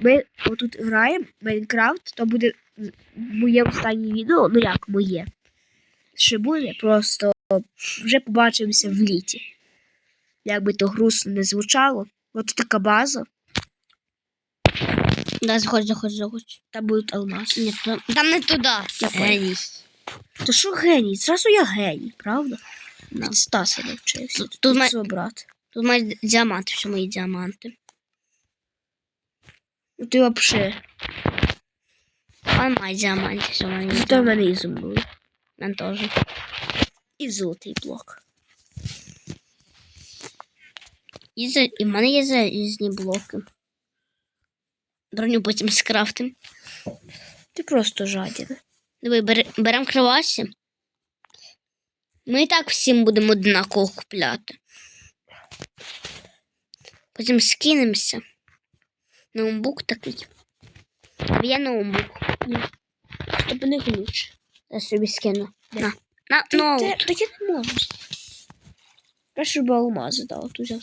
ми отут граємо Майнкрафт, то буде моє останнє відео, ну як моє. Ще буде, просто вже побачимося в літі. Як би то грустно не звучало. От така база, Да, заходь, заходь, заходь. там будуть алмази. Ні, там, там не туди. Я Геній. То що геній? Зразу я геній, правда? Да. Стаса навчився. Тут- тут. Тут мають діаманти, все мої діаманти. Ти має діаманти, все мої Зато в мене ізумруд. Мен теж. І золотий блок. І, за, і в мене є залізні блоки. Броню потім скрафтим. Ти просто жадіна. Диви, бер, беремо кривасі. Ми і так всім будемо однаково купляти. Потім скинемося. Ноутбук такий. Є ноутбук. Тобі не ключ. Я собі скину. На. На Ти, ноут. ти, так я не можу. Перше би алмази дав, то взяв.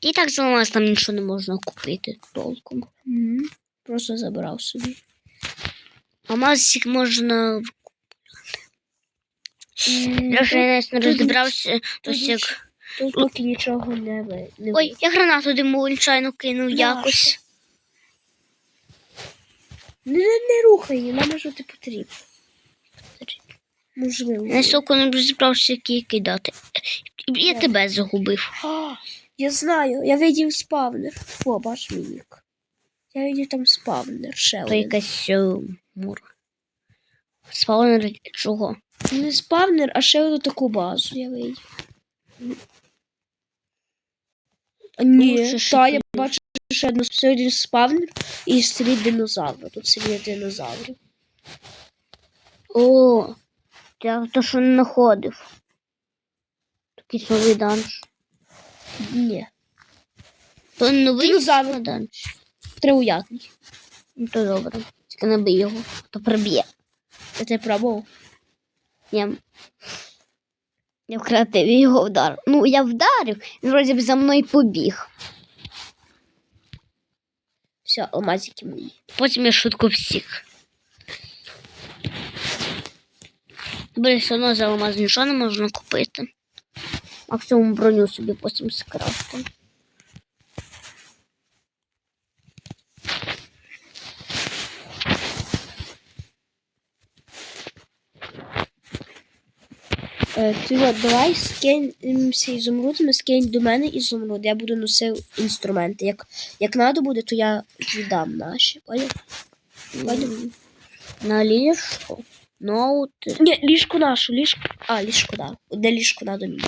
І так за нас там нічого не можна купити толком. Угу. Просто забрав собі. Алмазик можна. Я вже не розібрався. ніч- як. Тут поки нічого не ви. Не Ой, ви- я гранату диму нечайно кинув Нащо? якось. Не, не, не рухай її, нам може ти потрібно. Можливо. Я соку не розібрався, які кидати. Я Де? тебе загубив. А, я знаю, я видів спавнер. О, бач мій нік. Я видів там спавнер, ще То якась е, мур. Спавнер чого? Не спавнер, а ще одну таку базу я видів. Ні, та я бачу ще одну один спавнер і слід динозавра. Тут слід динозаврів. О, я то, що не знаходив. Такий новий данж. Ні. То новий Динозавр. данж. Триуятний. Ну, то добре. Тільки не бий його, то приб'є. Я тебе пробував. Я, я вкратив його вдарив. Ну, я вдарив, він вроді б за мною побіг. Все, алмазики мої. Потім я шутку всіх. Блін, все одно за алмаз нічого не можна купити. Максимум броню собі потім скрафтим. Ти от, давай скинемося ізумрудами, скинь до мене ізумруд. Я буду носив інструменти. Як, як треба буде, то я віддам наші. Поняв? На ліжку. Ноут. Ні, ліжку нашу, ліжку. А, ліжку, да. Одне ліжко надо мені.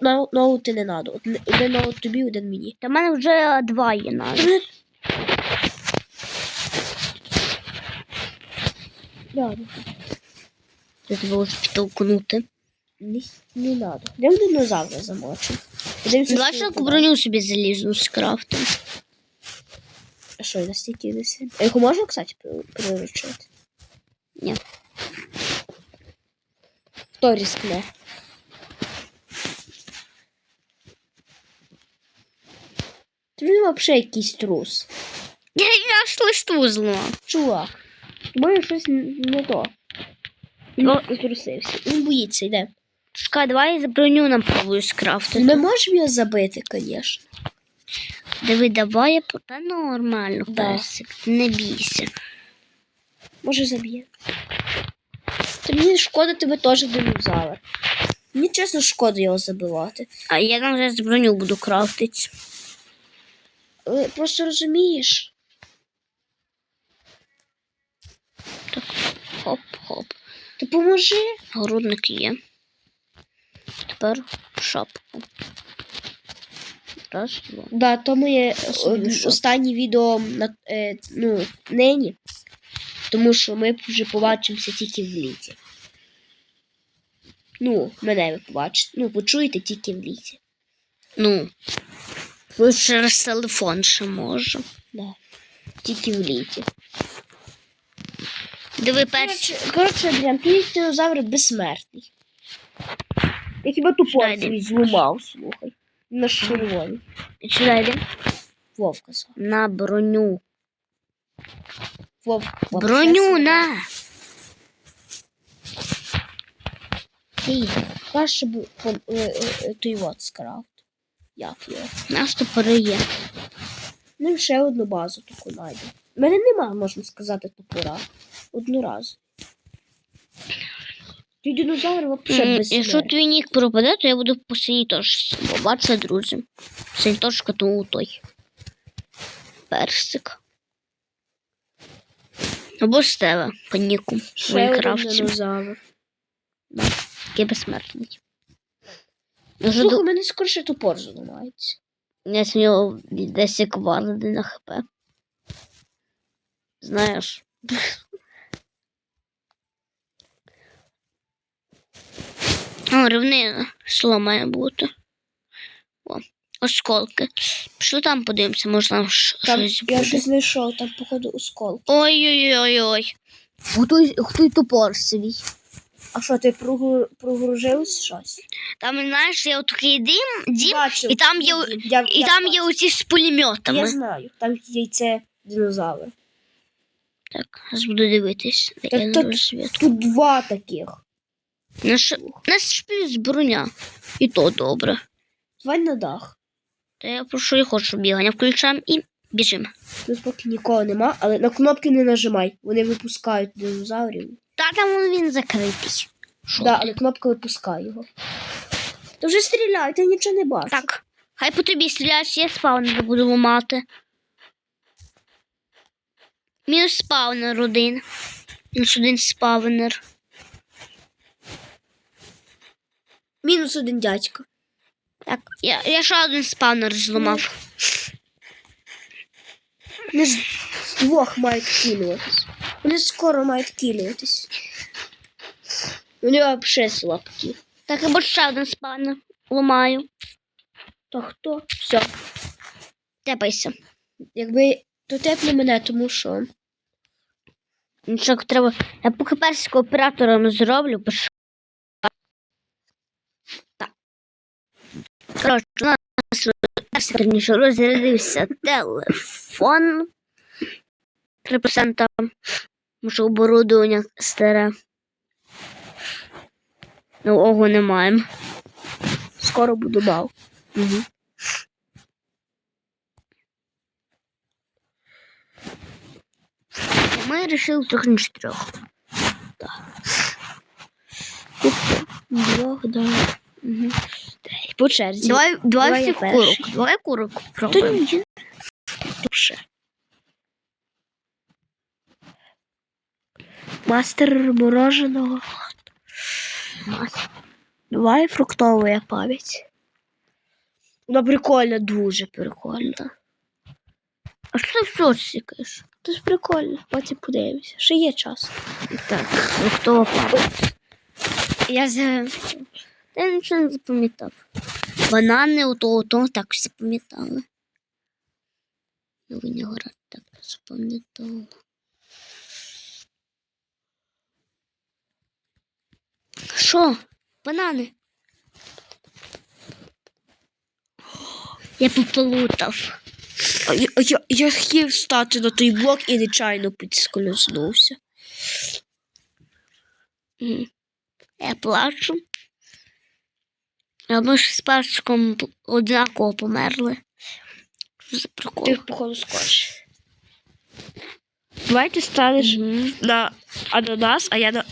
На, ноути не надо. Одне, один ноут тобі, один мені. Та в мене вже два є навіть. Да, Я тебе можу підтолкнути. Не, не надо. Я динозавра замочу. Давай він броню собі залізну скрафтим. А що, настільки сильно? А його можна, кстати, при- приручити? Ні. Хто рискне? Ти він взагалі якийсь трус. Я аж листву зламав. Чувак. Може щось не то. Він Ну. отрусився. Він боїться, йде. Чекай, давай за броню нам пробую скрафтити. Ми можемо його забити, звісно. Диви, давай я Та нормально, Да. персик, не бійся. Може заб'є. Та мені шкода тебе теж динозавр. Мені чесно шкода його забивати. А я там вже броню буду крафтити. Але Просто розумієш. Хоп-хоп. Ти поможи. Грудник є. Тепер шапку. Раз, два. Да, то моє останнє відео на е, ну, нині. Тому що ми вже побачимося тільки в літі. Ну, мене ви побачите. Ну, почуєте тільки в літі. Ну. Ви через телефон ще можу. Да. Тільки в літі. Диви перший. Коротше, Андріан, твій динозавр безсмертний. Я хіба тупо свій зламав, слухай. На червоний. Сюди. Вовка. На броню. Вов, вовка Броню на. Ти, Краще б е, е, е, той от скрафт. Як його? наш топори є. Ну, ще одну базу таку знайду. У мене нема, можна сказати, топора. Одну раз. Ти динозавр вообще без Якщо твій нік пропаде, то я буду по синій точці. Побачу, друзі. Синій точка, тому той. Персик. Або тебе, по ніку. В один Майнкрафті. динозавр. Який безсмертний. Слухай, ду... у мене скорше топор зламається. Я з нього десь як варди на хп. Знаєш. О, рівнина. Село має бути. О, осколки. Пішли там подивимося, може там Там щось я буде. щось знайшов, там, походу, оскол. Ой-ой-ой-ой. Готуй, готуй топор свій. А що, ти прогру... прогружив щось? Там, знаєш, є такий дим, дім, Бачив. і там є, Я, і я, там є оці з пулеметами. Я знаю, там яйце динозавр. Так, зараз буду дивитись. Так Я розвідку. Тут два таких. Наш, нас ж плюс броня. І то добре. Давай на дах. Та я прошу і хочу бігання. Включаємо і біжимо. Тут поки нікого нема, але на кнопки не нажимай. Вони випускають динозаврів. Та там він закритий. Що Да, але кнопка випускає його. То вже стріляй, ти нічого не бачиш. Так. Хай по тобі стріляють, я спаунер буду ламати. Мінус спаунер один. Мінус один спаунер. Мінус один дядько. Так, я, я ще один спаунер зламав. Вони ж двох мають кілюватись. Вони скоро мають кілюватись. Вони взагалі слабкі. Так, або ще один спаунер ламаю. То хто? Все. Тепайся. Якби то тепне мене, тому що. Нічого треба. Я поки персику оператором зроблю, пишу. Так. Коротше, у нас раніше розрядився телефон. 3% може оборудовання старе. Нового не маємо. Скоро буду мав. Угу. Ми вирішили трохи на чотирьох. Двох, да. Угу. По черзі. Давай, давай, Давай всіх курок. Давай курок пробуємо. ні. Ще. Мастер мороженого. Давай фруктову пам'ять. Вона прикольна, дуже прикольна. А що ти все сікаєш? Це ж прикольно, потім подивимося. Ще є час. Так, фруктова пам'ять. Я за... Та я нічого не запам'ятав. Банани ото, ото так всі пам'ятали. Ну, виноград так запам'ятала. Що? Банани? Я поплутав. Я, я, я хотів стати на той блок і нечайно підскользнувся. Я плачу. А ми ж з перчиком однаково померли. Що за прикол? Ти, походу, скорше. Давай ти станеш Мгм. на ананас, а я на.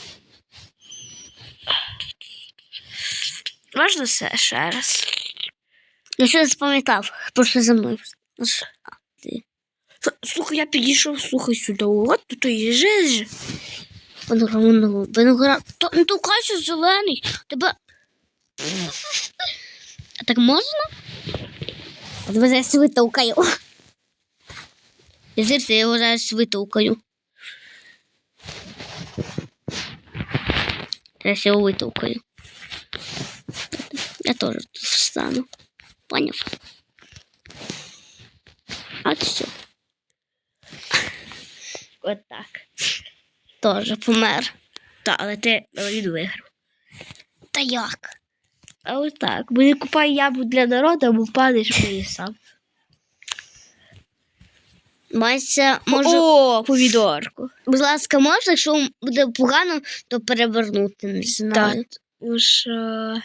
Можна все ще раз? Я ще не запам'ятав, просто за мною. Що, а, ти. С- Слухай, я підійшов, слухай сюди. От тут і же. Виноград, виноград, виноград. Ну то кайся зелений. Тебе. А так можна? А тебе зараз витовкаю. Я його зараз витовкаю. Зараз я його витовкаю. Я теж тут встану. Поняв? А все. От так. Теж помер. Та, але ти він виграв. Та як? А от так. Бо не купай яму для народу, або впадеш неї сам. Бачиться, може, О, помідорку. будь ласка, можна, якщо буде погано, то перевернути. Не знаю. Так. Уж, е,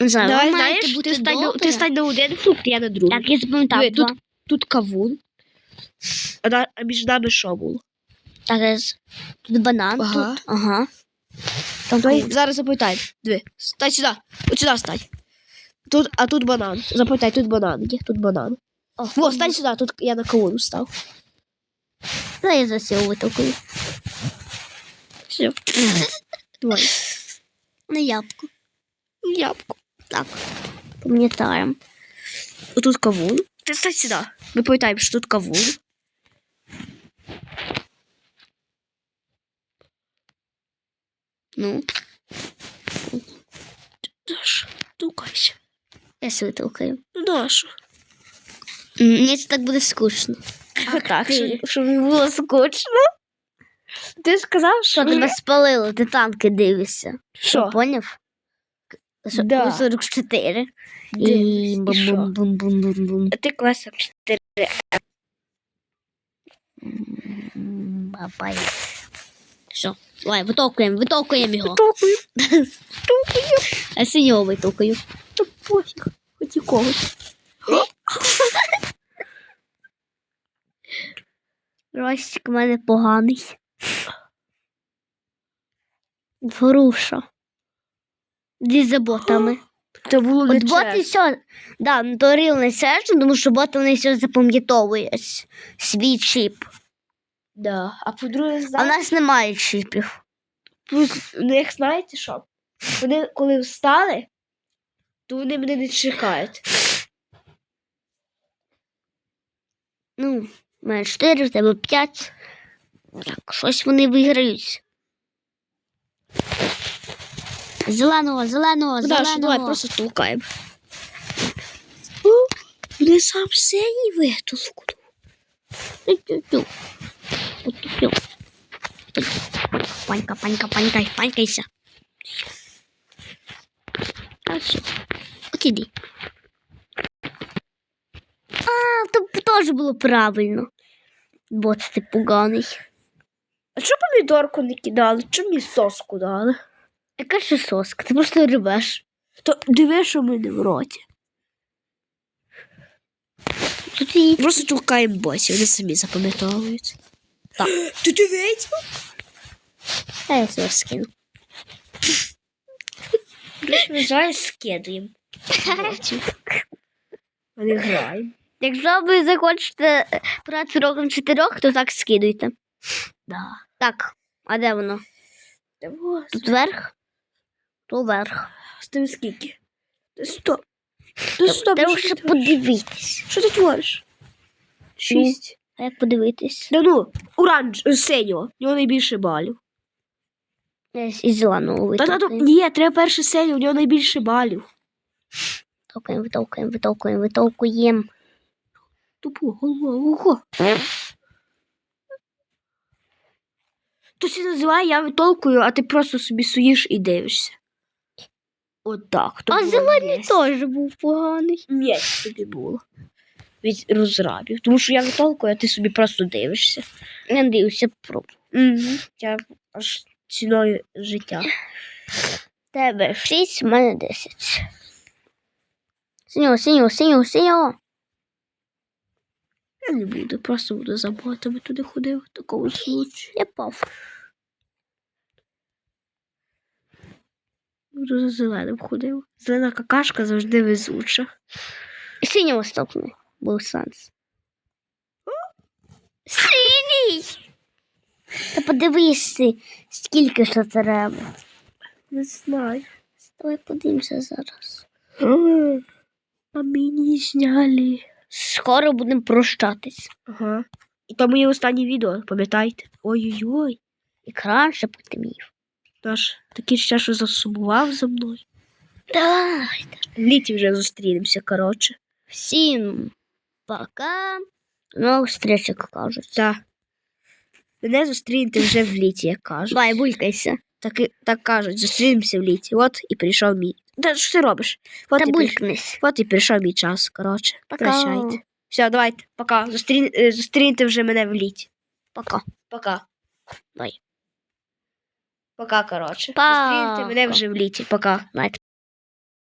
Не знаю, давай, ви знаєш, бути ти стань, на, добре. ти стань на один фрукт, я на другий. Так, я запам'ятав. Диви, тут, тут кавун. А, на- а між нами що було? Так, я з- тут банан, Ага. тут. Ага. Там Давай кавун. зараз запам'ятай. Диви, стань сюди. От сюди стань. Тут, а тут банан. Запам'ятай, тут банан є, тут банан. О, Во, стань сюди, тут я на кавун став. Та я засів витокую. Все. Давай. На ябку. Ябку. Так. Пам'ятаємо. Отут кавун. Ти стань сюди. Ми пам'ятаємо, що тут кавун. Ну, Даш, тукайся. я себе толкаю. Ну, Дашу. Мені це так буде скучно. так, ти. щоб, не було скучно. Ти сказав, що... Що тебе спалило? Ти танки дивишся. Що? Поняв? Да. 44. Дивись, І і бум-бум-бум-бум-бум. А ти класом 4. Бабай. Давай, витовкуємо, витовкуємо його. Тукаю. А синього витовкую. Та пофіг. Хоч і когось. Ростик у мене поганий. Груша. Зі за ботами. Це було От боти все, да, то ріл не серйозно, тому що боти вони все запам'ятовують. Свій чіп. Да. А по-друге, А в нас немає чіпів. плюс, ну як знаєте що? Вони коли встали, то вони мене не чекають. Ну, у мене 4, в тебе 5. Так, щось вони виграють. Зеленого, зеленого, Ну, зеленого. Даша, давай просто толкаємо. Вони сам синій витолкнув. Тю-тю-тю. Тю-тю-тю. Панька, панька, панькай, панькайся. Все. От іди. А, то теж було правильно. Бо ти поганий. А чого помідорку не кидали? Чому мені соску дали? Яка ще соска? Ти просто рибеш. То диви, що в мене в роті. Тут і Просто толкаємо босі, вони самі запам'ятовують. Так. Ти дивись? Та я себе скину. Вважаю, скидуємо. Вони граємо. Якщо ви захочете грати роком чотирьох, то так скидуйте. Да. Так, а де воно? Давай. Тут верх? То верх. З тим скільки? Стоп. Та стоп. Треба ще ти подивитись. Що ти твориш? Шість. А як подивитись? Да ну, оранж, синього. В нього найбільше балів. Із зеленого Та та ні, треба перше синього, в нього найбільше балів. Витовкуємо, витовкуємо, витовкуємо, витовкуємо. Тупо, голова, ого. То це називає, я витолкую, а ти просто собі суєш і дивишся. От так. то А було зелений теж був поганий. М'ясо тобі було. Від розрабів. Тому що я витолкую, а ти собі просто дивишся. Я дивився про Угу. Я аж ціною життя. тебе 6, у мене 10. Синього, синього, синього, синього. Я не буду, просто буду за ботами туди ходив в такому случаю. Я пав. Буду за зеленим ходив. Зелена какашка завжди везуча. Синього стопну. Був сенс. Синій! Та подивись, скільки що треба. Не знаю. Давай подивимося зараз. А мені зняли. Скоро будемо прощатись. Ага. І то моє останнє відео, пам'ятаєте? Ой-ой-ой. Екран ще потемнів. Наш такий ще, що засумував за мною. Давай. В літі вже зустрінемося, коротше. Всім пока. Нових зустріч, як кажуть. Так. Мене зустрінете вже в літі, як кажуть. Давай, булькайся. Так, і- так кажуть, зустрінемося в літі. От і прийшов мій. Та що ти робиш? От, Та і, булькнись. от і прийшов мій час, коротше. Пока. Прощайте. Все, давайте, пока. Зустрін... е, Зустріньте вже мене в літі. Пока. Пока. Бай. Пока, коротше. Пока. Зустріньте мене вже в літі. Пока. Давайте.